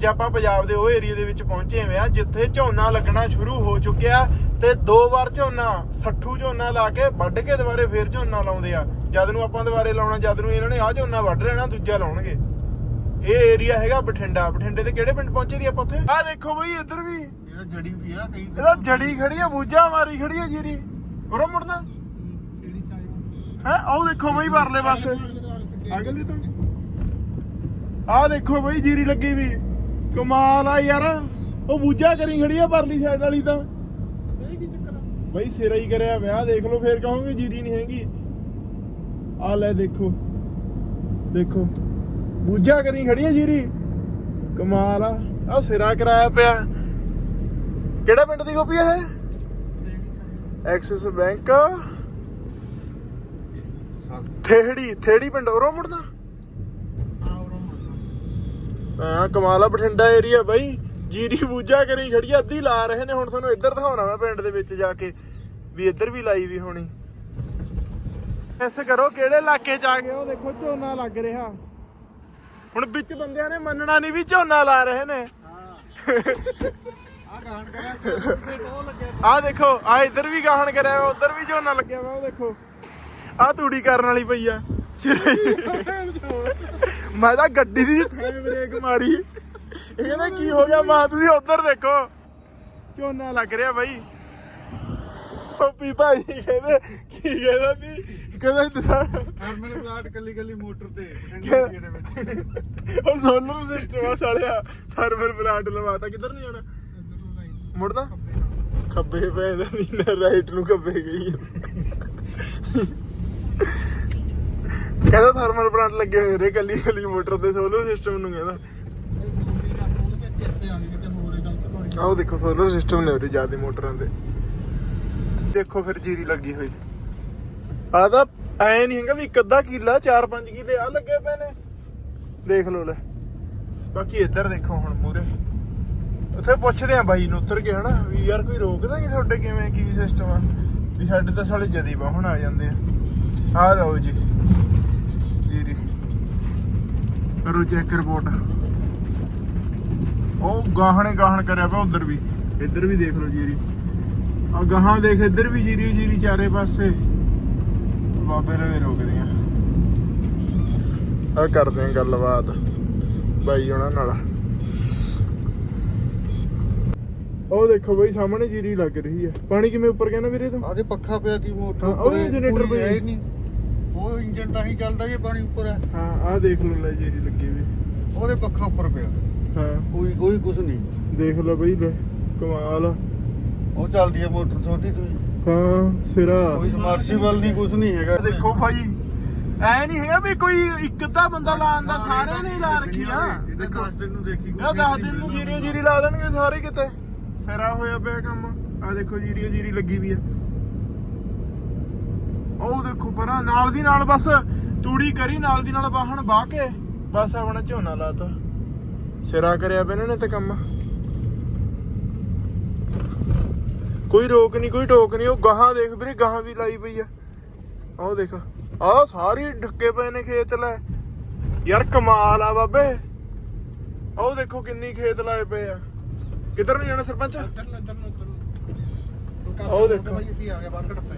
ਜੇ ਆਪਾਂ ਪੰਜਾਬ ਦੇ ਉਹ ਏਰੀਆ ਦੇ ਵਿੱਚ ਪਹੁੰਚੇ ਹੋਏ ਆ ਜਿੱਥੇ ਝੋਨਾ ਲੱਗਣਾ ਸ਼ੁਰੂ ਹੋ ਚੁੱਕਿਆ ਤੇ ਦੋ ਵਾਰ ਝੋਨਾ ਸੱਠੂ ਝੋਨਾ ਲਾ ਕੇ ਵੱਢ ਕੇ ਦੁਬਾਰੇ ਫੇਰ ਝੋਨਾ ਲਾਉਂਦੇ ਆ। ਜਦ ਨੂੰ ਆਪਾਂ ਦੁਬਾਰੇ ਲਾਉਣਾ ਜਦ ਨੂੰ ਇਹਨਾਂ ਨੇ ਆਹ ਝੋਨਾ ਵੱਢ ਲੈਣਾ ਦੂਜਾ ਲਾਉਣਗੇ। ਇਹ ਏਰੀਆ ਹੈਗਾ ਬਠਿੰਡਾ। ਬਠਿੰਡੇ ਦੇ ਕਿਹੜੇ ਪਿੰਡ ਪਹੁੰਚੇ ਦੀ ਆਪਾਂ ਉੱਥੇ? ਆਹ ਦੇਖੋ ਬਈ ਇੱਧਰ ਵੀ। ਇਹਦਾ ਜੜੀ ਵੀ ਆ ਕਈ ਇਹਦਾ ਜੜੀ ਖੜੀ ਆ ਬੂਝਾ ਮਾਰੀ ਖੜੀ ਆ ਜੀਰੀ। ਉਰੋਂ ਮੁੜਨਾ। ਕਿਹੜੀ ਸਾਈਡ ਹੈ? ਆਹ ਦੇਖੋ ਬਈ ਪਰਲੇ ਪਾਸੇ। ਅਗਲੀ ਤੋਂ। ਆਹ ਦੇਖੋ ਬਈ ਜੀਰੀ ਲੱਗੀ ਵੀ। ਕਮਾਲ ਆ ਯਾਰ। ਉਹ ਬੂਝਾ ਕਰੀ ਖੜੀ ਆ ਪਰਲੀ ਸਾਈਡ ਵਾਲੀ ਤਾਂ। ਇਹ ਕੀ ਚੱਕਰ ਆ? ਬਈ ਸਿਰਾ ਹੀ ਕਰਿਆ ਵਿਆਹ ਦੇਖ ਲਓ ਫੇਰ ਕਹੋਗੇ ਜੀਰੀ ਨਹੀਂ ਹੈਗੀ। ਆ ਲੈ ਦੇਖੋ। ਦੇਖੋ। ਬੂਝਾ ਕਰੀ ਖੜੀ ਆ ਜੀਰੀ। ਕਮਾਲ ਆ। ਆ ਸਿਰਾ ਕਰਾਇਆ ਪਿਆ। ਕਿਹੜਾ ਪਿੰਡ ਦੀ ਕਾਪੀ ਹੈ ਐਕਸਿਸ ਬੈਂਕ। ਥੇੜੀ ਥੇੜੀ ਪਿੰਡ ਉਰੋਂ ਮੁੜਨਾ? ਹਾਂ ਕਮਾਲਾ ਬਠਿੰਡਾ ਏਰੀਆ ਬਾਈ। ਜੀਰੀ ਬੂਝਾ ਕਰੀ ਖੜੀ ਆ, ਅੱਧੀ ਲਾ ਰਹੇ ਨੇ ਹੁਣ ਤੁਹਾਨੂੰ ਇੱਧਰ ਦਿਖਾਉਣਾ ਮੈਂ ਪਿੰਡ ਦੇ ਵਿੱਚ ਜਾ ਕੇ ਵੀ ਇੱਧਰ ਵੀ ਲਾਈ ਵੀ ਹੋਣੀ। ਐਸ ਕਰੋ ਕਿਹੜੇ ਇਲਾਕੇ ਚ ਆ ਗਏ? ਉਹ ਦੇਖੋ ਝੋਨਾ ਲੱਗ ਰਿਹਾ। ਹੁਣ ਵਿੱਚ ਬੰਦਿਆਂ ਨੇ ਮੰਨਣਾ ਨਹੀਂ ਵੀ ਝੋਨਾ ਲਾ ਰਹੇ ਨੇ। ਆ ਆਹ ਦੇਖੋ ਆ ਇੱਧਰ ਵੀ ਗਾਹਣ ਕਰਿਆ ਹੋਇਆ ਉਧਰ ਵੀ ਝੋਨਾ ਲੱਗਿਆ ਹੋਇਆ ਉਹ ਦੇਖੋ। ਆਹ ਤੂੜੀ ਕਰਨ ਵਾਲੀ ਪਈ ਆ। ਮੈਂ ਤਾਂ ਗੱਡੀ ਦੀ ਥਾਂ ਬ੍ਰੇਕ ਮਾਰੀ। ਇਹ ਕਹਿੰਦਾ ਕੀ ਹੋ ਗਿਆ? ਮਾਂ ਤੁਸੀਂ ਉਧਰ ਦੇਖੋ। ਝੋਨਾ ਲੱਗ ਰਿਹਾ ਬਾਈ। ਪੱਪੀ ਭਾਈ ਕਹਿੰਦੇ ਕੀ ਕਹਿੰਦਾ ਸੀ? ਕਹਿੰਦਾ ਥਰਮਲ ਪਲਾਂਟ ਕੱਲੀ ਕੱਲੀ ਮੋਟਰ ਤੇ ਦੇ ਵਿੱਚ। ਉਹ ਸੋਲਰ ਸਿਸਟਮ ਆ ਸਾਲਿਆ ਥਰਮਲ ਪਲਾਂਟ ਲਵਾਤਾ। ਕਿੱਧਰ ਨੂੰ ਜਾਣਾ? ਮੁੜਦਾ? ਖੱਬੇ ਪੈ ਜਾਂਦੀ ਰਾਈਟ ਨੂੰ ਖੱਬੇ ਗਈ ਕਹਿੰਦਾ ਥਰਮਲ ਪਲਾਂਟ ਲੱਗੇ ਹੋਏ ਰੇ ਕੱਲੀ ਕੱਲੀ ਮੋਟਰ ਤੇ ਸੋਲਰ ਸਿਸਟਮ ਨੂੰ ਕਹਿੰਦਾ। ਆਹ ਦੇਖੋ ਸੋਲਰ ਸਿਸਟਮ ਨੇ ਉਰੇ ਜ਼ਿਆਦਾ ਮੋਟਰਾਂ ਤੇ। ਦੇਖੋ ਫਿਰ ਜੀਰੀ ਲੱਗੀ ਹੋਈ। ਆ ਤਾਂ ਐ ਨਹੀਂ ਹੈਗਾ ਵੀ ਇੱਕ ਅੱਧਾ ਕਿੱਲਾ 4-5 ਕਿੱਲੇ ਆ ਲੱਗੇ ਪਏ ਨੇ। ਦੇਖ ਲਓ ਲੈ। ਬਾਕੀ ਇੱਧਰ ਦੇਖੋ ਹੁਣ ਮੂਰੇ ਉੱਥੇ ਪੁੱਛਦੇ ਆ ਬਾਈ ਨੂੰ ਉੱਤਰ ਕੇ ਹਨਾ, ਵੀ ਯਾਰ ਕੋਈ ਰੋਕਦਾ ਨਹੀਂ ਤੁਹਾਡੇ ਕਿਵੇਂ, ਕੀ ਸਿਸਟਮ ਆ? ਵੀ ਸਾਡੇ ਤਾਂ ਸਾਲੇ ਜਦੀ ਬਾਹਣ ਆ ਜਾਂਦੇ ਆ। ਆ ਲਓ ਜੀ। ਜੀਰੀ ਕਰੋ ਚੈੱਕ ਰਿਪੋਰਟ ਉਹ ਗਾਹਣੇ ਗਾਹਣ ਕਰਿਆ ਪਿਆ ਉਧਰ ਵੀ। ਇੱਧਰ ਵੀ ਦੇਖ ਲਓ ਜੀਰੀ। ਆ ਗਾਹਾਂ ਦੇਖ ਇੱਧਰ ਵੀ ਜੀਰੀ ਜੀਰੀ ਚਾਰੇ ਪਾਸੇ। ਬਾਬੇ ਰਵੇ ਰੋਕਦੇ ਆ ਆ ਕਰਦੇ ਆ ਗੱਲਬਾਤ। ਬਾਈ ਉਹਨਾਂ ਨਾਲ। ਉਹ ਦੇਖੋ ਬਈ ਸਾਹਮਣੇ ਜੀਰੀ ਲੱਗ ਰਹੀ ਹੈ। ਪਾਣੀ ਕਿਵੇਂ ਉੱਪਰ ਗਿਆ ਨਾ ਵੀਰੇ ਤੋਂ? ਆਦੇ ਪੱਖਾ ਪਿਆ ਸੀ ਮੋਟਰ ਉਹ ਉੱਪਰ, generator ਕੋਈ ਹੈ ਪਈ। ਹੀ ਨਹੀਂ। ਉਹ ਇੰਜਨ ਤਾਂ ਹੀ ਚੱਲਦਾ ਜੇ ਪਾਣੀ ਉੱਪਰ ਹੈ। ਹਾਂ ਆਹ ਦੇਖ ਲਓ ਲੈ ਜੀਰੀ ਲੱਗੀ ਵੀ। ਉਹਦੇ ਪੱਖਾ ਉੱਪਰ ਪਿਆ। ਹਾਂ। ਕੋਈ ਕੋਈ ਕੁਝ ਨਹੀਂ। ਦੇਖ ਲਓ ਬਈ ਲੈ ਕਮਾਲ ਆ। ਉਹ ਚੱਲਦੀ ਹੈ ਮੋਟਰ ਛੋਟੀ ਤੋਂ। ਹੀ ਹਾਂ ਸਿਰਾ। ਕੋਈ ਸਮਰਸੀਬਲ ਨਹੀਂ ਕੁਝ ਨਹੀਂ ਹੈਗਾ। ਦੇਖੋ ਭਾਈ ਐ ਨਹੀਂ ਹੈਗਾ ਵੀ ਕੋਈ ਇੱਕ ਅੱਧਾ ਬੰਦਾ ਲਾਉਣ ਦਾ ਸਾਰਿਆਂ ਨੇ ਹੀ ਲਾ ਰੱਖੀ ਆ। ਇਹਦੇ 10 ਦਿਨ ਨੂੰ ਦੇਖੀ ਇਹ 10 ਦਿਨ ਨੂੰ ਜੀਰੀ ਜੀਰੀ ਲਾ ਦੇਣਗੇ ਸਾਰੇ ਕਿਤੇ। ਸਿਰਾ ਹੋਇਆ ਪਿਆ ਕੰਮ। ਆ ਦੇਖੋ ਜੀਰੀ ਜੀਰੀ ਲੱਗੀ ਵੀ ਆ। ਉਹ ਦੇਖੋ ਪਰਾਂ ਨਾਲ ਦੀ ਨਾਲ ਬਸ ਤੂੜੀ ਕਰੀ ਨਾਲ ਦੀ ਨਾਲ ਵਾਹਣ ਵਾਹ ਕੇ ਬਸ ਆਪਣਾ ਝੋਨਾ ਲਾਤਾ। ਸਿਰਾ ਕਰਿਆ ਪਿਆ ਇਹਨਾਂ ਨੇ ਤੇ ਕੰਮ। ਕੋਈ ਰੋਕ ਨਹੀਂ ਕੋਈ ਟੋਕ ਨਹੀਂ ਉਹ ਗਾਹਾਂ ਦੇਖ ਵੀਰੇ ਗਾਹਾਂ ਵੀ ਲਾਈ ਪਈ ਆ। ਆਹ ਦੇਖ ਆਹ ਸਾਰੀ ਢੱਕੇ ਪਏ ਨੇ ਖੇਤ ਲੈ। ਯਾਰ ਕਮਾਲ ਆ ਬਾਬੇ। ਆਹ ਦੇਖੋ ਕਿੰਨੀ ਖੇਤ ਲਾਏ ਪਏ ਆ। ਕਿੱਧਰ ਨੂੰ ਜਾਣਾ ਸਰਪੰਚ? ਇੱਧਰ ਨੂੰ ਇੱਧਰ ਨੂੰ ਉਹ ਦੇਖੋ। ਭਾਈ ਅਸੀਂ ਆ ਗਏ ਬਾਹਰ ਘਟਪੇ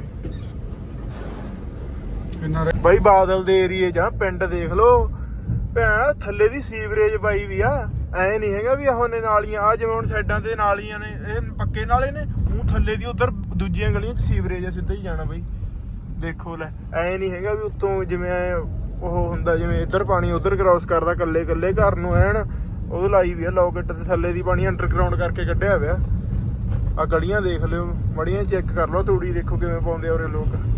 ਕਿੰਨਾ ਰਹਿ- ਬਾਈ ਬਾਦਲ ਦੇ ਏਰੀਏ ਜਾਂ ਪਿੰਡ ਦੇਖ ਲੋ ਭੈਣ, ਥੱਲੇ ਦੀ ਸੀਵਰੇਜ ਪਾਈ ਵੀ ਆ। ਐ ਨਹੀਂ ਹੈਗਾ ਵੀ ਆਹੋ ਨੇ ਨਾਲੀਆਂ ਆ ਜਿਵੇਂ ਹੁਣ ਸਾਈਡਾਂ ਤੇ ਨਾਲੀਆਂ ਨੇ, ਇਹ ਪੱਕੇ ਨਾਲੇ ਨੇ ਮੂੰਹ ਥੱਲੇ ਦੀ ਉਧਰ ਦੂਜੀਆਂ ਗਲੀਆਂ 'ਚ ਸੀਵਰੇਜ ਆ, ਸਿੱਧਾ ਹੀ ਜਾਣਾ ਬਾਈ। ਦੇਖੋ ਲੈ, ਐ ਨਹੀਂ ਹੈਗਾ ਵੀ ਉੱਤੋਂ ਜਿਵੇਂ ਉਹ ਹੁੰਦਾ, ਜਿਵੇਂ ਇੱਧਰ ਪਾਣੀ ਉਧਰ ਕ੍ਰਾਸ ਕਰਦਾ ਕੱਲੇ ਕੱਲੇ ਘਰ ਨੂੰ ਐਨ, ਉਹ ਲਾਈ ਵੀ ਆ ਲੌਕਟ ਤੇ ਥੱਲੇ ਦੀ ਪਾਣੀ ਅੰਡਰਗਰਾਉਂਡ ਕਰਕੇ ਕੱਢਿਆ ਹੋਇਆ। ਆ ਗਲੀਆਂ ਦੇਖ ਲਿਓ, ਮੜੀਆਂ ਚੈੱਕ ਕਰ ਲਓ, ਤੂੜੀ ਦੇਖੋ ਕਿਵੇਂ ਪਾਉਂਦੇ ਆ ਉਰੇ ਲੋਕ।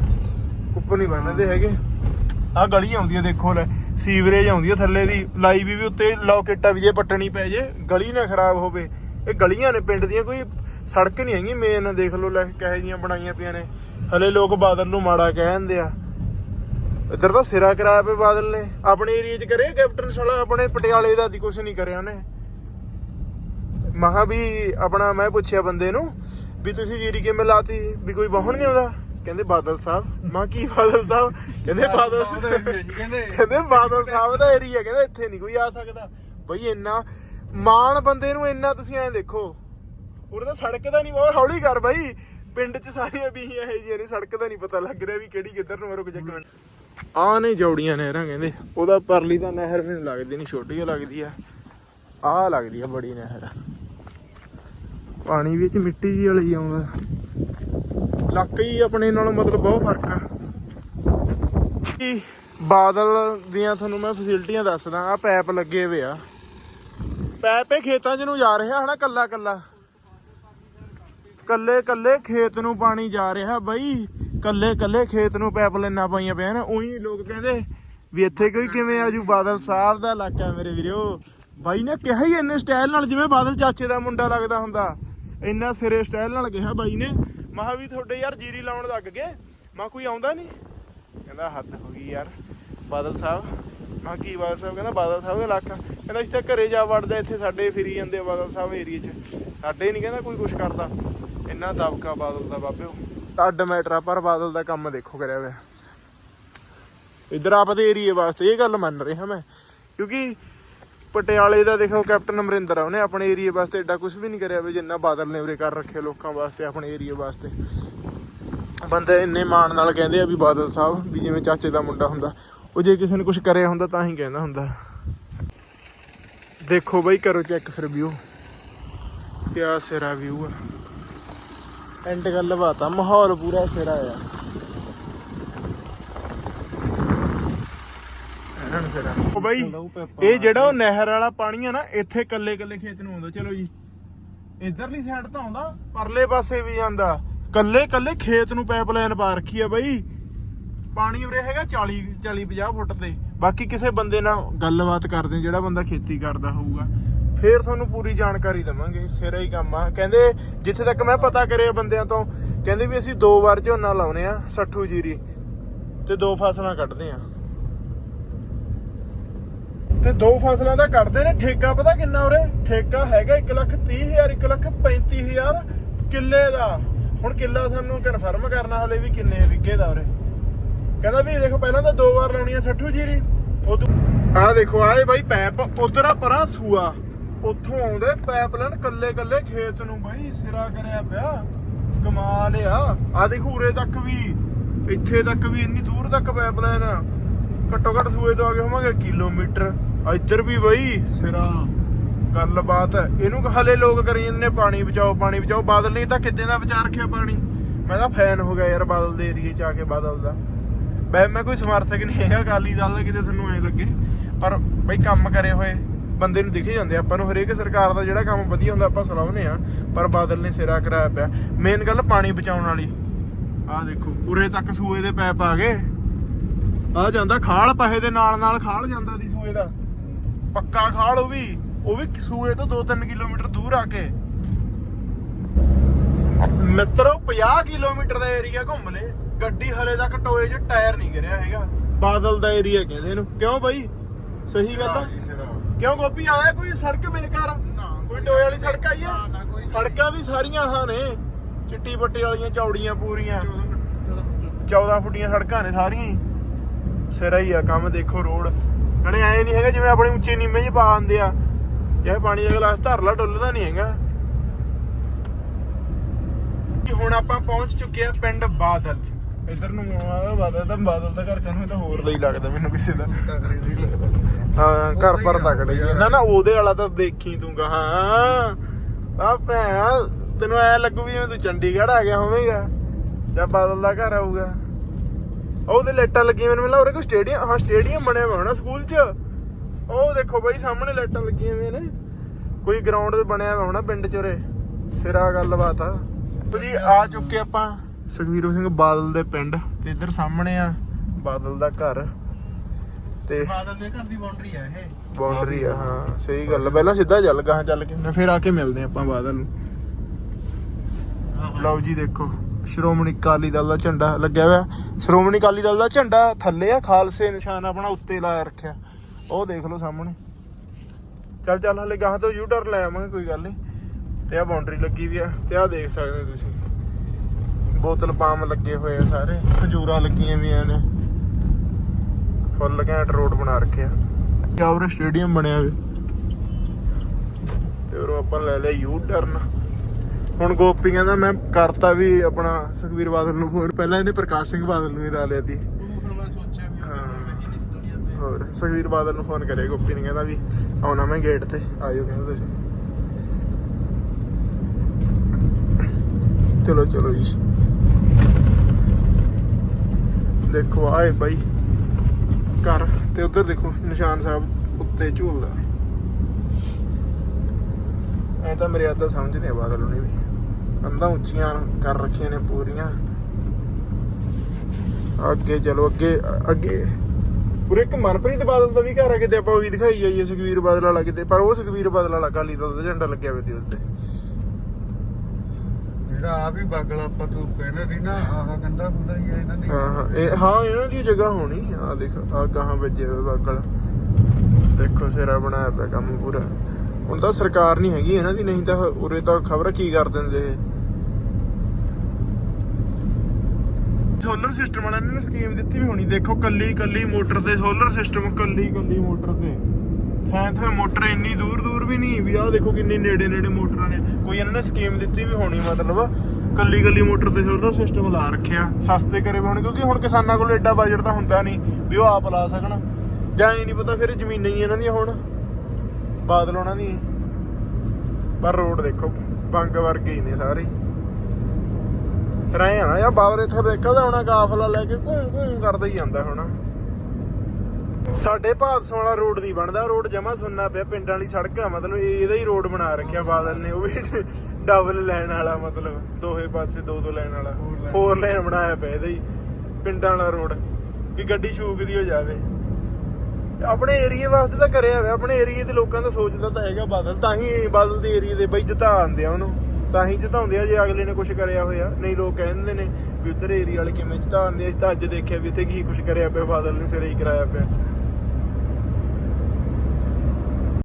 ਕੁੱਪ ਨਹੀਂ ਬੰਨਦੇ ਹੈਗੇ। ਆ ਗਲੀ ਆਉਂਦੀ ਹੈ ਦੇਖੋ ਲੈ, ਸੀਵਰੇਜ ਆਉਂਦੀ ਹੈ ਥੱਲੇ ਦੀ, ਲਾਈ ਵੀ ਵੀ ਉੱਤੇ ਲੌਕੇਟਾ ਵੀ ਜੇ ਪੱਟਣੀ ਪੈ ਜੇ, ਗਲੀ ਨਾ ਖਰਾਬ ਹੋਵੇ। ਇਹ ਗਲੀਆਂ ਨੇ ਪਿੰਡ ਦੀਆਂ, ਕੋਈ ਸੜਕ ਨਹੀਂ ਹੈਗੀ ਮੇਨ ਦੇਖ ਲਓ ਲੈ, ਕਹੇ ਜੀਆਂ ਬਣਾਈਆਂ ਪਈਆਂ ਨੇ। ਹਲੇ ਲੋਕ ਬਾਦਲ ਨੂੰ ਮਾੜਾ ਕਹਿ ਜਾਂਦੇ ਆ। ਇੱਧਰ ਤਾਂ ਸਿਰਾ ਕਰਾਇਆ ਪਿਆ ਬਾਦਲ ਨੇ। ਆਪਣੇ ਏਰੀਆ 'ਚ ਕਰੇ ਕੈਪਟਨ ਸਾਲਾ, ਆਪਣੇ ਪਟਿਆਲੇ ਦਾ ਦੀ ਕੁਝ ਨਹੀਂ ਕਰਿਆ ਉਹਨੇ। ਮਹਾ ਵੀ ਆਪਣਾ ਮੈਂ ਪੁੱਛਿਆ ਬੰਦੇ ਨੂੰ, ਵੀ ਤੁਸੀਂ ਜੀਰੀ ਕਿਵੇਂ ਲਾਤੀ? ਵੀ ਕੋਈ ਵਾਹਣ ਨਹੀਂ ਆਉਂਦਾ? ਕਹਿੰਦੇ ਬਾਦਲ ਸਾਹਿਬ ਮਾਂ ਕੀ ਬਾਦਲ ਸਾਹਿਬ? ਕਹਿੰਦੇ ਬਾਦਲ ਕਹਿੰਦੇ। ਬਾਦਲ ਸਾਹਿਬ ਦਾ ਏਰੀਆ ਕਹਿੰਦਾ ਇੱਥੇ ਨਹੀਂ ਕੋਈ ਆ ਸਕਦਾ। ਬਈ ਇੰਨਾ ਮਾਨ ਬੰਦੇ ਨੂੰ ਇੰਨਾ ਤੁਸੀਂ ਐਂ ਦੇਖੋ। ਉਰੇ ਤਾਂ ਸੜਕ ਦਾ ਨਹੀਂ ਬਹੁਤ ਹੌਲੀ ਕਰ ਬਾਈ। ਪਿੰਡ 'ਚ ਸਾਰੀਆਂ ਬੀਹੀਆਂ ਇਹ ਜਿਹੀਆਂ ਨੇ ਸੜਕ ਦਾ ਨਹੀਂ ਪਤਾ ਲੱਗ ਰਿਹਾ ਵੀ ਕਿਹੜੀ ਕਿੱਧਰ ਨੂੰ ਰੁਕ ਜਾ ਕਿਵੇਂ ਆ ਨੇ ਜੋੜੀਆਂ ਨਹਿਰਾਂ ਕਹਿੰਦੇ। ਉਹਦਾ ਪਰਲੀ ਦਾ ਨਹਿਰ ਮੈਨੂੰ ਲੱਗਦੀ ਨਹੀਂ ਛੋਟੀ ਹੀ ਲੱਗਦੀ ਆ। ਆ ਲੱਗਦੀ ਆ ਬੜੀ ਨਹਿਰ। ਪਾਣੀ ਵਿੱਚ ਮਿੱਟੀ ਜੀ ਵਾਲੀ ਆਉਂਦਾ। ਲੱਕ ਹੀ ਆਪਣੇ ਨਾਲ ਮਤਲਬ ਬਹੁਤ ਫ਼ਰਕ ਆ। ਬਾਦਲ ਦੀਆਂ ਤੁਹਾਨੂੰ ਮੈਂ ਫੈਸਿਲਿਟੀਆਂ ਦੱਸਦਾ ਆ ਪੈਪ ਲੱਗੇ ਹੋਏ ਆ। ਪੈਪ ਇਹ ਖੇਤਾਂ 'ਚ ਨੂੰ ਜਾ ਰਿਹਾ, ਹਨਾ, ਕੱਲਾ ਕੱਲਾ। ਕੱਲੇ ਕੱਲੇ ਖੇਤ ਨੂੰ ਪਾਣੀ ਜਾ ਰਿਹਾ ਬਾਈ। ਕੱਲੇ ਕੱਲੇ ਖੇਤ ਨੂੰ ਪੈਪ ਲੈਣਾ ਪਾਈਆਂ ਪਿਆ ਨਾ। ਉਹੀ ਲੋਕ ਕਹਿੰਦੇ ਵੀ ਇੱਥੇ ਕੋਈ ਕਿਵੇਂ ਆਜੂ ਬਾਦਲ ਸਾਹਿਬ ਦਾ ਇਲਾਕਾ ਮੇਰੇ ਵੀਰੋ। ਬਾਈ ਨੇ ਕਿਹਾ ਹੀ ਇੰਨੇ ਸਟਾਈਲ ਨਾਲ, ਜਿਵੇਂ ਬਾਦਲ ਚਾਚੇ ਦਾ ਮੁੰਡਾ ਲੱਗਦਾ ਹੁੰਦਾ। ਇੰਨਾ ਸਿਰੇ ਸਟਾਈਲ ਨਾਲ ਕਿਹਾ ਬਾਈ ਨੇ। ਮਹਾ ਵੀ ਤੁਹਾਡੇ ਯਾਰ ਜੀਰੀ ਲਾਉਣ ਲੱਗ ਗਏ। ਮਾ ਕੋਈ ਆਉਂਦਾ ਨਹੀਂ? ਕਹਿੰਦਾ ਹੱਦ ਹੋ ਗਈ ਯਾਰ। ਬਾਦਲ ਸਾਹਿਬ, ਮਾ ਕੀ ਬਾਦਲ ਸਾਹਿਬ? ਕਹਿੰਦਾ ਬਾਦਲ ਸਾਹਿਬ ਦਾ ਇਲਾਕਾ ਕਹਿੰਦਾ ਇਸ ਤਾਂ ਘਰੇ ਜਾ ਵੜਦਾ, ਇੱਥੇ ਸਾਡੇ ਫਿਰੀ ਜਾਂਦੇ ਬਾਦਲ ਸਾਹਿਬ ਏਰੀਏ 'ਚ। ਸਾਡੇ ਨਹੀਂ ਕਹਿੰਦਾ ਕੋਈ ਕੁਝ ਕਰਦਾ। ਇੰਨਾ ਦਬਕਾ ਬਾਦਲ ਦਾ ਬਾਬਿਓ। ਅੱਡ ਮੈਟਰ ਪਰ ਬਾਦਲ ਦਾ ਕੰਮ ਦੇਖੋ ਕਰਿਆ ਹੋਇਆ। ਇਧਰ ਆਪਦੇ ਏਰੀਏ ਵਾਸਤੇ ਇਹ ਗੱਲ ਮੰਨ ਰਿਹਾ ਮੈਂ। ਕਿਉਂਕਿ ਪਟਿਆਲੇ ਦਾ ਦੇਖੋ ਕੈਪਟਨ ਅਮਰਿੰਦਰ ਆ, ਉਹਨੇ ਆਪਣੇ ਏਰੀਏ ਵਾਸਤੇ ਐਡਾ ਕੁਝ ਵੀ ਨਹੀਂ ਕਰਿਆ ਵੀ ਜਿੰਨਾ ਬਾਦਲ ਨੇ ਉਰੇ ਕਰ ਰੱਖਿਆ ਲੋਕਾਂ ਵਾਸਤੇ, ਆਪਣੇ ਏਰੀਏ ਵਾਸਤੇ। ਬੰਦੇ ਇੰਨੇ ਮਾਣ ਨਾਲ ਕਹਿੰਦੇ ਆ ਵੀ ਬਾਦਲ ਸਾਹਿਬ, ਵੀ ਜਿਵੇਂ ਚਾਚੇ ਦਾ ਮੁੰਡਾ ਹੁੰਦਾ, ਉਹ ਜੇ ਕਿਸੇ ਨੇ ਕੁਝ ਕਰਿਆ ਹੁੰਦਾ ਤਾਂ ਹੀ ਕਹਿੰਦਾ ਹੁੰਦਾ। ਦੇਖੋ ਬਈ, ਕਰੋ ਚੈੱਕ ਫਿਰ ਵਿਊ ਕਿਆ ਸਿਰਾ ਵਿਊ ਆ। ਐਂਡ ਗੱਲ ਬਾਤ ਆ ਮਾਹੌਲ ਪੂਰਾ ਸਿਰਾ ਆ। ਐਨ ਸਿਰਾ ਉਹ ਬਈ, ਇਹ ਜਿਹੜਾ ਉਹ ਨਹਿਰ ਵਾਲਾ ਪਾਣੀ ਆ ਨਾ, ਇੱਥੇ ਕੱਲੇ ਕੱਲੇ ਖੇਤ ਨੂੰ ਆਉਂਦਾ। ਚਲੋ ਜੀ। ਇਧਰਲੀ ਸਾਈਡ ਤਾਂ ਆਉਂਦਾ, ਪਰਲੇ ਪਾਸੇ ਵੀ ਜਾਂਦਾ ਕੱਲੇ ਕੱਲੇ ਖੇਤ ਨੂੰ ਪਾਈਪਲਾਈਨ ਪਾ ਰੱਖੀ ਆ ਬਈ। ਪਾਣੀ ਉਰੇ ਹੈਗਾ 40 40 50 ਫੁੱਟ ਤੇ। ਬਾਕੀ ਕਿਸੇ ਬੰਦੇ ਨਾਲ ਗੱਲਬਾਤ ਕਰਦੇ ਜਿਹੜਾ ਬੰਦਾ ਖੇਤੀ ਕਰਦਾ ਹੋਊਗਾ। ਫੇਰ ਤੁਹਾਨੂੰ ਪੂਰੀ ਜਾਣਕਾਰੀ ਦਵਾਂਗੇ ਸਿਰਾ ਹੀ ਕੰਮ ਆ। ਕਹਿੰਦੇ, ਜਿੱਥੇ ਤੱਕ ਮੈਂ ਪਤਾ ਕਰਿਆ ਬੰਦਿਆਂ ਤੋਂ, ਕਹਿੰਦੇ ਵੀ ਅਸੀਂ ਦੋ ਵਾਰ ਝੋਨਾ ਲਾਉਨੇ ਆ 60 ਜੀਰੀ। ਤੇ ਦੋ ਫਸਲਾਂ ਕੱਢਦੇ ਆ। ਤੇ ਦੋ ਫਸਲਾਂ ਦਾ ਕੱਢਦੇ ਨੇ, ਠੇਕਾ ਪਤਾ ਕਿੰਨਾ ਉਰੇ? ਠੇਕਾ ਹੈਗਾ 1 ਲੱਖ 30 ਹਜ਼ਾਰ 1 ਲੱਖ 35 ਹਜ਼ਾਰ ਕਿੱਲੇ ਦਾ। ਹੁਣ ਕਿੱਲਾ ਸਾਨੂੰ ਕਨਫਰਮ ਕਰਨਾ ਹਲੇ ਵੀ ਕਿੰਨੇ ਵਿਗੇ ਦਾ ਉਰੇ। ਕਹਿੰਦਾ ਵੀ ਦੇਖੋ, ਪਹਿਲਾਂ ਤਾਂ ਦੋ ਵਾਰ ਲਾਉਣੀ ਆ 60 ਜੀਰੀ। ਉਦੋਂ ਆਹ ਦੇਖੋ ਆਏ ਬਾਈ ਪੈਪ, ਉਧਰ ਆ ਪਰਾਂ ਸੂਆ। ਉੱਥੋਂ ਆਉਂਦੇ ਪਾਈਪਲਾਈਨ ਕੱਲੇ ਕੱਲੇ ਖੇਤ ਨੂੰ ਬਾਈ, ਸਿਰਾ ਕਰਿਆ ਪਿਆ। ਕਮਾਲ ਆ। ਆ ਦੇਖੋ, ਉਰੇ ਤੱਕ ਵੀ, ਇੱਥੇ ਤੱਕ ਵੀ ਇੰਨੀ ਦੂਰ ਤੱਕ ਪਾਈਪਲਾਈਨ ਆ। ਘੱਟੋ ਘੱਟ ਸੂਏ ਤੋਂ ਆ ਕੇ ਹੋਵਾਂਗੇ ਕਿਲੋਮੀਟਰ। ਇੱਧਰ ਵੀ ਬਈ ਸਿਰਾ, ਗੱਲਬਾਤ ਹੈ। ਇਹਨੂੰ ਹਲੇ ਲੋਕ ਕਰੀ ਜਾਂਦੇ ਨੇ ਪਾਣੀ ਬਚਾਓ ਪਾਣੀ ਬਚਾਓ। ਬਾਦਲ ਨੇ ਤਾਂ ਕਿੱਦਾਂ ਦਾ ਬਚਾ ਰੱਖਿਆ ਪਾਣੀ? ਮੈਂ ਤਾਂ ਫੈਨ ਹੋ ਗਿਆ ਯਾਰ ਬਾਦਲ ਦੇ ਏਰੀਏ ਚ ਆ ਕੇ ਬਾਦਲ ਦਾ। ਵੈਸੇ ਮੈਂ ਕੋਈ ਸਮਰਥਕ ਨਹੀਂ ਹੈਗਾ, ਅਕਾਲੀ ਦਲ ਦਾ ਕਿਤੇ ਤੁਹਾਨੂੰ ਐ ਲੱਗੇ। ਪਰ ਬਈ ਕੰਮ ਕਰੇ ਹੋਏ, ਬੰਦੇ ਨੂੰ ਦਿਖੇ ਜਾਂਦੇ ਆਪਾਂ ਨੂੰ ਹਰੇਕ ਸਰਕਾਰ ਦਾ ਜਿਹੜਾ ਕੰਮ ਵਧੀਆ ਹੁੰਦਾ ਆਪਾਂ ਸਲਾਹੁੰਦੇ ਆ, ਪਰ ਬਾਦਲ ਨੇ ਸਿਰਾ ਕਰਾਇਆ ਪਿਆ। ਮੇਨ ਗੱਲ ਪਾਣੀ ਬਚਾਉਣ ਵਾਲੀ। ਆਹ ਦੇਖੋ, ਉਰੇ ਤੱਕ ਸੂਏ ਦੇ ਪੈਪ ਆ ਗਏ। ਆ ਜਾਂਦਾ, ਖਾਲ ਪਹੇ ਦੇ ਨਾਲ ਨਾਲ ਖਾਲ ਜਾਂਦਾ ਦੀ ਸੂਏ ਦਾ। ਪੱਕਾ ਖਾਲ ਉਹ ਵੀ ਉਹ ਵੀ ਸੂਏ ਤੋਂ 2-3 ਕਿਲੋਮੀਟਰ ਦੂਰ ਆ ਕੇ। ਮਿੱਤਰੋ 50 ਕਿਲੋਮੀਟਰ ਦਾ ਏਰੀਆ ਘੁੰਮ ਲੇ। ਗੱਡੀ ਹਲੇ ਤੱਕ ਟੋਏ 'ਚ ਟਾਇਰ ਨਹੀਂ ਗਿਰਿਆ ਹੈਗਾ। ਬਾਦਲ ਦਾ ਏਰੀਆ ਕਹਿੰਦੇ ਇਹਨੂੰ। ਕਿਉਂ ਬਾਈ? ਸਹੀ ਗੱਲ ਆ। ਕਿਉਂ ਗੋਪੀ ਆਇਆ ਕੋਈ ਸੜਕ ਬੇਕਾਰ? ਕੋਈ ਟੋਏ ਵਾਲੀ ਸੜਕ ਆਈ ਆ? ਸੜਕਾਂ ਵੀ ਸਾਰੀਆਂ ਹਾਂ ਨੇ। ਚਿੱਟੀ ਪੱਟੀ ਵਾਲੀਆਂ ਚੌੜੀਆਂ ਪੂਰੀਆਂ। 14 ਫੁੱਟੀਆਂ ਸੜਕਾਂ ਨੇ ਸਾਰੀਆਂ ਹੀ। ਸਿਰਾ ਹੀ ਆ ਕੰਮ ਦੇਖੋ ਰੋਡ। ਨਾਲੇ ਐ ਨਹੀਂ ਹੈਗਾ ਜਿਵੇਂ ਆਪਣੇ ਉੱਚੇ ਨੀਵੇਂ ਜਿਹੇ ਪਾ ਆਂਦੇ ਆ। ਜੇ ਪਾਣੀ ਦਾ ਗਲਾਸ ਧਰ ਲਾ ਡੁੱਲਦਾ ਨਹੀਂ ਹੈਗਾ। ਹੁਣ ਆਪਾਂ ਪਹੁੰਚ ਚੁੱਕੇ ਆ ਪਿੰਡ ਬਾਦਲ। ਇਧਰ ਨੂੰ ਆ ਬਾਦਲ ਤਾਂ ਬਾਦਲ ਦਾ ਘਰ ਸਾਨੂੰ ਤਾਂ ਹੋਰ ਦਾ ਹੀ ਲੱਗਦਾ ਮੈਨੂੰ ਕਿਸੇ ਦਾ। ਹਾਂ, ਘਰ ਪਰ ਤਕੜੇ ਨਾ ਨਾ, ਉਹਦੇ ਵਾਲਾ ਤਾਂ ਦੇਖੀ ਤੂੰ ਕਹਾ ਆ ਭੈਣ, ਤੈਨੂੰ ਐ ਲੱਗੂ ਵੀ ਜਿਵੇਂ ਤੂੰ ਚੰਡੀਗੜ੍ਹ ਆ ਗਿਆ ਹੋਵੇਂਗਾ। ਜਾਂ ਬਾਦਲ ਦਾ ਘਰ ਆਊਗਾ। ਉਹਦੇ ਲਾਈਟਾਂ ਲੱਗੀਆਂ ਮੈਨੂੰ ਮਿਲਾ ਉਰੇ ਕੋਈ ਸਟੇਡੀਅਮ ਹਾਂ ਸਟੇਡੀਅਮ ਬਣਿਆ ਹੋਇਆ ਹੋਣਾ ਸਕੂਲ 'ਚ। ਉਹ ਦੇਖੋ ਬਾਈ ਸਾਹਮਣੇ ਲਾਈਟਾਂ ਲੱਗੀਆਂ ਹੋਈਆਂ ਨੇ। ਕੋਈ ਗਰਾਊਂਡ ਬਣਿਆ ਹੋਇਆ ਹੋਣਾ ਪਿੰਡ 'ਚ ਉਰੇ। ਸਿਰਾ ਗੱਲਬਾਤ ਆ। ਜੀ ਆ ਚੁੱਕੇ ਆਪਾਂ ਸੁਖਵੀਰ ਸਿੰਘ ਬਾਦਲ ਦੇ ਪਿੰਡ। ਤੇ ਇੱਧਰ ਸਾਹਮਣੇ ਆ ਬਾਦਲ ਦਾ ਘਰ। ਤੇ ਬਾਦਲ ਦੇ ਘਰ ਦੀ ਬਾਉਂਡਰੀ ਆ ਇਹ। ਬਾਉਂਡਰੀ ਆ ਹਾਂ ਸਹੀ ਗੱਲ। ਪਹਿਲਾਂ ਸਿੱਧਾ ਚੱਲ ਗਾਂ ਚੱਲ ਕੇ ਫਿਰ ਆ ਕੇ ਮਿਲਦੇ ਆਪਾਂ ਬਾਦਲ ਨੂੰ। ਲਓ ਜੀ ਦੇਖੋ। ਸ਼੍ਰੋਮਣੀ ਅਕਾਲੀ ਦਲ ਦਾ ਝੰਡਾ ਲੱਗਿਆ ਹੋਇਆ। ਸ਼੍ਰੋਮਣੀ ਅਕਾਲੀ ਦਲ ਦਾ ਝੰਡਾ ਥੱਲੇ ਆ, ਖਾਲਸੇ ਨਿਸ਼ਾਨ ਆਪਣਾ ਉੱਤੇ ਲਾਇਆ ਰੱਖਿਆ। ਉਹ ਦੇਖ ਲਓ ਸਾਹਮਣੇ। ਚੱਲ ਚੱਲ, ਹਲੇ ਗਾਂ ਤੋਂ ਯੂ ਟਰਨ ਲੈ ਆਵਾਂਗੇ, ਕੋਈ ਗੱਲ ਨਹੀਂ। ਤੇ ਆ ਬਾਉਂਡਰੀ ਲੱਗੀ ਵੀ ਆ, ਤੇ ਆ ਦੇਖ ਸਕਦੇ ਹੋ ਤੁਸੀਂ। ਬੋਤਲ ਪਾਮ ਲੱਗੇ ਹੋਏ ਆ ਸਾਰੇ, ਖਜੂਰਾਂ ਲੱਗੀਆਂ ਵੀਆਂ ਨੇ ਫੁੱਲ ਘੈਂਟ ਰੋਡ ਬਣਾ ਰੱਖਿਆ। ਕਿਆ ਉਰੇ ਸਟੇਡੀਅਮ ਬਣਿਆ ਵੇ। ਤੇ ਉਰੋਂ ਆਪਾਂ ਲੈ ਲਿਆ ਯੂ ਟਰਨ ਹੁਣ ਗੋਪੀ ਕਹਿੰਦਾ ਮੈਂ ਕਰਤਾ ਵੀ ਆਪਣਾ ਸੁਖਵੀਰ ਬਾਦਲ ਨੂੰ ਫੋਨ ਪਹਿਲਾਂ ਇਹਨੇ ਪ੍ਰਕਾਸ਼ ਸਿੰਘ ਬਾਦਲ ਨੂੰ ਹੀ ਲਾ ਲਿਆ ਸੀ। ਹੋਰ ਸੁਖਵੀਰ ਬਾਦਲ ਨੂੰ ਫੋਨ ਕਰਿਆ ਗੋਪੀ ਨੇ ਕਹਿੰਦਾ ਵੀ ਆਉਣਾ ਮੈਂ ਗੇਟ ਤੇ ਆਇਓ ਕਹਿੰਦਾ ਤੁਸੀਂ। ਚਲੋ ਚਲੋ ਜੀ। ਦੇਖੋ ਆਏ ਬਾਈ। ਘਰ ਤੇ ਉਧਰ ਦੇਖੋ ਨਿਸ਼ਾਨ ਸਾਹਿਬ ਉੱਤੇ ਝੂਲਦਾ। ਐ ਤਾਂ ਮੇਰੇ ਆਦਾ ਸਮਝਦੇ ਆ ਬਾਦਲ ਨੇ ਵੀ। ਕੰਧਾਂ ਉੱਚੀਆਂ ਕਰ ਰੱਖੀਆਂ ਨੇ ਪੂਰੀਆਂ। ਅੱਗੇ ਚਲੋ ਅੱਗੇ ਅੱਗੇ। ਪੂਰੇ ਇੱਕ ਮਨਪ੍ਰੀਤ ਬਾਦਲ ਦਾ ਵੀ ਘਰ ਆ ਕਿਤੇ ਆਪਾਂ ਉਹੀ ਦਿਖਾਈ ਜਾਈਏ ਸੁਖਵੀਰ ਬਾਦਲ ਵਾਲਾ ਕਿਤੇ। ਪਰ ਉਹ ਸੁਖਵੀਰ ਬਾਦਲ ਵਾਲਾ ਦਲ ਦਾ ਝੰਡਾ ਲੱਗਿਆ ਹੋਇਆ ਸੀ ਉੱਤੇ ਜਿਹੜਾ ਆ ਵੀ ਬਾਗਲ ਆਪਾਂ ਤੂੰ ਕਹਿਣਾ ਸੀ ਨਾ ਆਹ ਕੰਦਾ ਹੁੰਦਾ ਹੀ ਆ ਇਹਨਾਂ ਦੀ। ਹਾਂ ਹਾਂ ਇਹ ਹਾਂ ਇਹਨਾਂ ਦੀ ਜਗ੍ਹਾ ਹੋਣੀ। ਆ ਦੇਖ ਆ ਕਹਾਂ ਵੱਜੇ ਹੋਏ ਬਾਗਲ। ਦੇਖੋ ਸਿਰਾ ਬਣਾਇਆ ਪਿਆ ਕੰਮ ਪੂਰਾ। ਹੁਣ ਤਾਂ ਸਰਕਾਰ ਨਹੀਂ ਹੈਗੀ ਇਹਨਾਂ ਦੀ ਨਹੀਂ ਤਾਂ ਉਰੇ ਤਾਂ ਖਬਰ ਕੀ ਕਰ ਦਿੰਦੇ ਇਹ। ਸੋਲਰ ਸਿਸਟਮ ਵਾਲਿਆਂ ਨੇ ਸਕੀਮ ਦਿੱਤੀ ਵੀ ਹੋਣੀ, ਦੇਖੋ ਕੱਲੀ ਕੱਲੀ ਮੋਟਰ ਤੇ ਸੋਲਰ ਸਿਸਟਮ ਕੱਲੀ ਕੱਲੀ ਮੋਟਰ ਤੇ। ਥਾਂ ਥਾਂ ਮੋਟਰ ਇੰਨੀ ਦੂਰ ਦੂਰ ਵੀ ਨਹੀਂ, ਵੀ ਆਹ ਦੇਖੋ ਕਿੰਨੀ ਨੇੜੇ ਨੇੜੇ ਮੋਟਰਾਂ ਨੇ। ਕੋਈ ਇਹਨਾਂ ਨੇ ਸਕੀਮ ਦਿੱਤੀ ਵੀ ਹੋਣੀ ਮਤਲਬ ਕੱਲੀ ਕੱਲੀ ਮੋਟਰ ਤੇ ਸੋਲਰ ਸਿਸਟਮ ਲਾ ਰੱਖਿਆ, ਸਸਤੇ ਕਰੇ ਵੀ ਹੋਣ, ਕਿਉਂਕਿ ਹੁਣ ਕਿਸਾਨਾਂ ਕੋਲ ਐਡਾ ਬਜਟ ਤਾਂ ਹੁੰਦਾ ਨਹੀਂ ਵੀ ਉਹ ਆਪ ਲਾ ਸਕਣ। ਜਾਂ ਇਹ ਨਹੀਂ ਪਤਾ ਫਿਰ ਜ਼ਮੀਨਾਂ ਹੀ ਇਹਨਾਂ ਦੀਆਂ ਹੁਣ, ਬਾਦਲ ਉਹਨਾਂ ਦੀ ਪਰ ਰੋਡ ਦੇਖੋ ਬੰਗ ਵਰਗੇ ਹੀ ਨੇ ਸਾਰੇ। ਰਹੇ ਆ ਨਾ ਯਾ ਬਾਦਲ ਇੱਥੋਂ ਦੇਖਦਾ ਹੋਣਾ ਕਾਫਲਾ ਲੈ ਕੇ ਘੂੰ ਘੂੰ ਕਰਦਾ ਹੀ ਜਾਂਦਾ ਹੋਣਾ। ਸਾਡੇ ਭਾਦਸੋਂ ਵਾਲਾ ਰੋਡ ਨਹੀਂ ਬਣਦਾ ਰੋਡ ਜਮਾ ਸੁੰਨਾ ਪਿਆ ਪਿੰਡਾਂ ਵਾਲੀ ਸੜਕ ਆ ਮਤਲਬ ਇਹ- ਇਹਦਾ ਹੀ ਰੋਡ ਬਣਾ ਰੱਖਿਆ ਬਾਦਲ ਨੇ ਉਹ ਵੀ ਡਬਲ ਲਾਈਨ ਵਾਲਾ ਮਤਲਬ ਦੋਹੇ ਪਾਸੇ ਦੋ ਦੋ ਲਾਈਨ ਵਾਲਾ। ਫੋਰ ਲਾਈਨ ਬਣਾਇਆ ਪਿਆ ਇਹਦਾ ਹੀ ਪਿੰਡਾਂ ਵਾਲਾ ਰੋਡ। ਕਿ ਗੱਡੀ ਸ਼ੂਕਦੀ ਹੋ ਜਾਵੇ। ਆਪਣੇ ਏਰੀਏ ਵਾਸਤੇ ਤਾਂ ਕਰਿਆ ਹੋਇਆ ਆਪਣੇ ਏਰੀਏ ਦੇ ਲੋਕਾਂ ਦਾ ਸੋਚਦਾ ਤਾਂ ਹੈਗਾ ਬਾਦਲ ਤਾਂ ਹੀ ਬਾਦਲ ਦੇ ਏਰੀਏ ਦੇ ਬਈ ਜਿਤਾ ਆਂਦੇ ਆ ਉਹਨੂੰ। ਤਾਂ ਹੀ ਜਿਤਾਉਂਦੇ ਆ ਜੇ ਅਗਲੇ ਨੇ ਕੁਝ ਕਰਿਆ ਹੋਇਆ। ਨਹੀਂ ਲੋਕ ਕਹਿੰਦੇ ਨੇ ਵੀ ਉਧਰ ਏਰੀਆ ਵਾਲੇ ਕਿਵੇਂ ਜਿਤਾ ਆਂਦੇ ਆ। ਅਸੀਂ ਤਾਂ ਅੱਜ ਦੇਖਿਆ ਵੀ ਇੱਥੇ ਕੀ ਕੁਝ ਕਰਿਆ ਪਿਆ, ਬਾਦਲ ਨੇ ਸਿਰੇ ਹੀ ਕਰਾਇਆ ਪਿਆ।